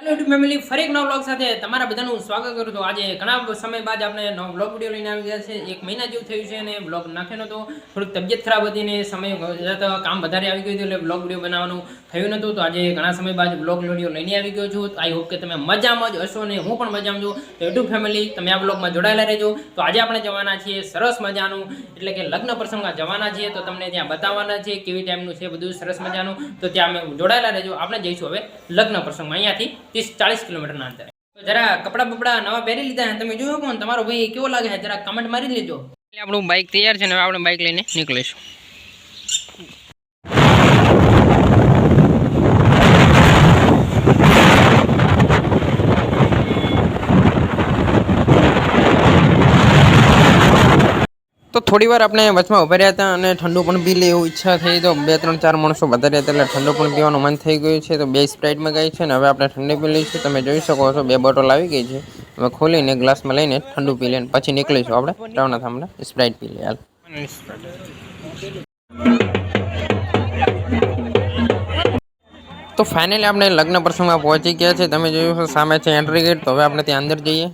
Hello YouTube family ફરી એક નવ બ્લોગ સાથે તમારા બધાનું સ્વાગત કરું છું. આજે ઘણા સમય બાદ આપણે નવો બ્લોગ વીડિયો લઈને આવી ગયા છે. એક મહિના જેવું થયું છે અને બ્લોગ નાખ્યો નહોતો. થોડીક તબિયત ખરાબ હતી ને સમય જતા કામ વધારે આવી ગયું હતું એટલે બ્લોગ વીડિયો બનાવવાનું થયું નહોતું. તો આજે ઘણા સમય બાદ બ્લોગ વીડિયો લઈને આવી ગયો છું. આઈ હોપ કે તમે મજામાં જ હશો ને હું પણ મજામાં છું. તો યુટ્યુબ ફેમિલી તમે આ બ્લોગમાં જોડાયેલા રહેજો. તો આજે આપણે જવાના છીએ સરસ મજાનું, એટલે કે લગ્ન પ્રસંગમાં જવાના છીએ. તો તમને ત્યાં બતાવવાના છે કેવી ટાઈમનું છે બધું સરસ મજાનું. તો ત્યાં અમે જોડાયેલા રહેજો. આપણે જઈશું હવે લગ્ન પ્રસંગમાં. અહીંયાથી ત્રીસ ચાલીસ કિલોમીટરના અંતરે. તો જરા કપડાં બપડા નવા પહેરી લીધા છે તમે જોયો કોણ? તમારો ભાઈ કેવો લાગે છે? જરા કમેન્ટ મારી લેજો. આપણું બાઇક તૈયાર છે ને આપણે બાઇક લઈને નીકળીશું. થોડી વાર આપણે વચમાં ઊભા રહ્યા હતા અને ઠંડુ પણ પી લે એવું ઈચ્છા થઈ તો બે ત્રણ ચાર માણસો વધારે હતા એટલે ઠંડુ પણ પીવાનું મન થઈ ગયું છે તો બે સ્પ્રાઇટમાં મગાવી છે અને હવે આપણે ઠંડી પી લઈશું. તમે જોઈ શકો છો બે બોટલ આવી ગઈ છે. હવે ખોલીને ગ્લાસમાં લઈને ઠંડુ પી લઈને પછી નીકળીશું આપણે ટાવના થાંભલે સ્પ્રાઇટ પી લઈએ. હાલ. તો ફાઇનલી આપણે લગ્ન પ્રસંગમાં પહોંચી ગયા છે. તમે જોયું સામે છે એન્ટ્રી ગેટ તો હવે આપણે ત્યાં અંદર જઈએ.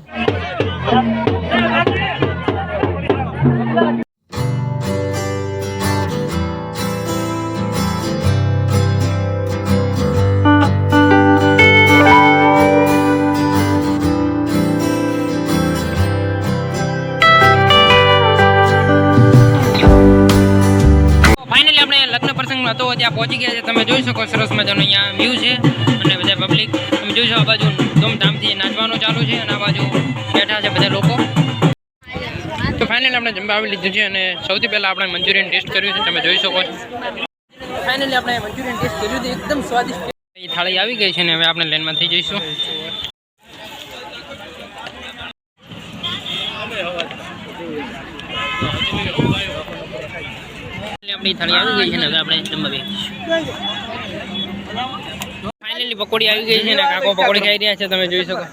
લગ્ન પ્રસંગમાં તો ત્યાં પહોંચી ગયા છે. તમે જોઈ શકો સરસ મજાનો અહીંયા વ્યૂ છે. અને બધા પબ્લિક તમે જોઈ શકો આ બાજુ ધૂમધામથી નાચવાનું ચાલુ છે અને આ બાજુ બેઠા છે બધા લોકો. તો ફાઇનલી આપણે જમવા આવી લીધું છે અને સૌથી પહેલાં આપણે મંચુરિયન ટેસ્ટ કર્યું છે. તમે જોઈ શકો છો. ફાઇનલી આપણે મંચુરિયન ટેસ્ટ કર્યું છે. એકદમ સ્વાદિષ્ટ એ થાળી આવી ગઈ છે ને હવે આપણે લેનમાં થઈ જઈશું. ફાઇનલી પકોડી આવી ગઈ છે ને, કાકો પકોડી ખાઈ રહ્યા છે, તમે જોઈ શકો.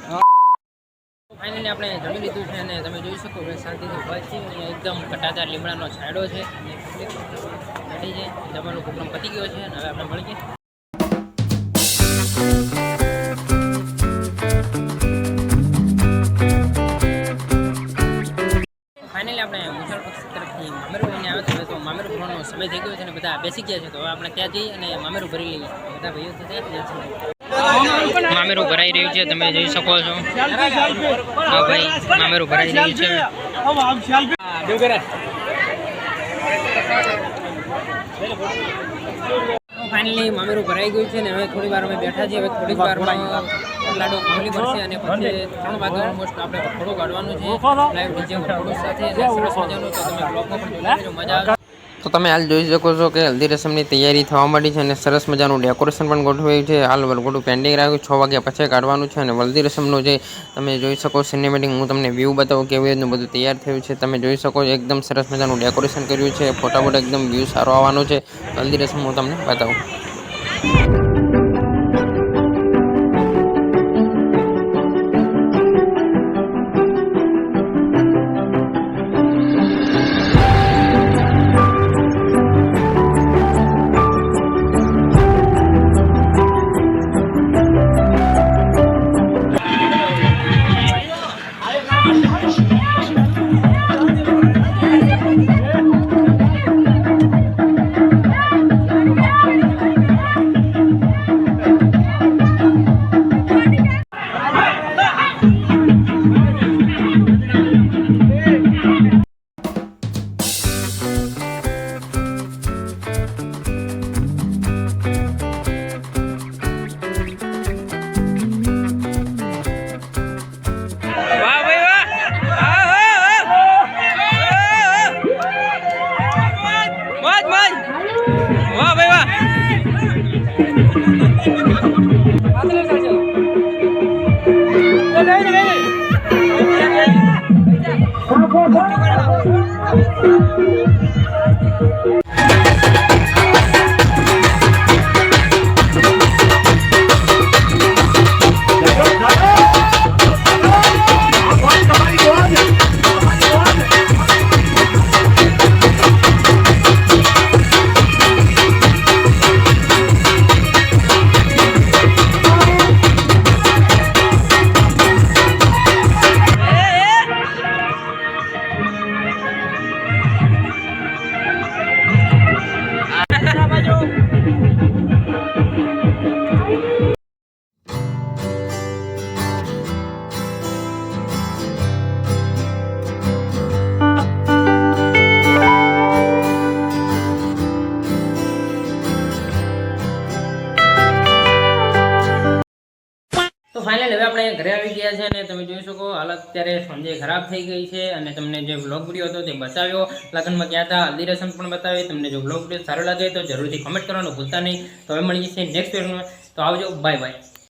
ફાઇનલી આપણે જમી લીધું છે અને તમે જોઈ શકો કે શાંતિથી હોય છે અને એકદમ કટાદાર લીમડાનો છાંયડો છે. અને છે પતી ગયો છે અને હવે આપણે મળીએ. બેસી ગયા છે તો હવે આપણે ત્યાં જઈએ અને મામેરું ભરી લઈએ. બધા ભાઈઓ તો ત્યાં જ છે મામેરું ભરાઈ રહ્યું છે તમે જોઈ શકો છો. હા ભાઈ મામેરું ભરાઈ રહ્યું છે. ફાઇનલી મામેરું ભરાઈ ગયું છે ને હવે થોડી વાર અમે બેઠા છીએ હવે થોડીક વારમાં લાડો ખોલી પડશે અને પછી ત્રણ વાગે ઓલમોસ્ટ આપણે થોડું કાઢવાનું છે. લાઈવ ડીજે થોડું સાથે સરસ મજાનું તો તમે બ્લોગમાં પણ જોઈ લેજો મજા આવશે તો તમે હાલ જોઈ શકો છો કે હલ્દી રસમની તૈયારી થવા માંડી છે અને સરસ મજાનું ડેકોરેશન પણ ગોઠવાયું છે. હાલ વલગોટું પેન્ડિંગ રાખ્યું, છ વાગ્યા પછી કાઢવાનું છે અને હલ્દી રસમનું જે તમે જોઈ શકો સિનેમેટિક હું તમને વ્યૂ બતાવું કેવી રીતનું બધું તૈયાર થયું છે. તમે જોઈ શકો એકદમ સરસ મજાનું ડેકોરેશન કર્યું છે. ફોટા ફોટા એકદમ વ્યૂ સારો આવવાનો છે. હલ્દી રસમ હું તમને બતાવું. ફાઇનલ હવે આપણે ઘરે આવી ગયા છે અને તમે જોઈ શકો હાલત અત્યારે સાંજે ખરાબ થઈ ગઈ છે અને તમને જે બ્લોગ વીડિયો હતો તે બતાવ્યો. લગ્નમાં ગયા હતા હલ્દી રસમ પણ બતાવી. તમને જો બ્લોગ વીડિયો સારો લાગે તો જરૂરથી કમેન્ટ કરવાનું ભૂલતા નહીં. તો હવે મળી જશે નેક્સ્ટ વિડીયોમાં તો આવજો બાય બાય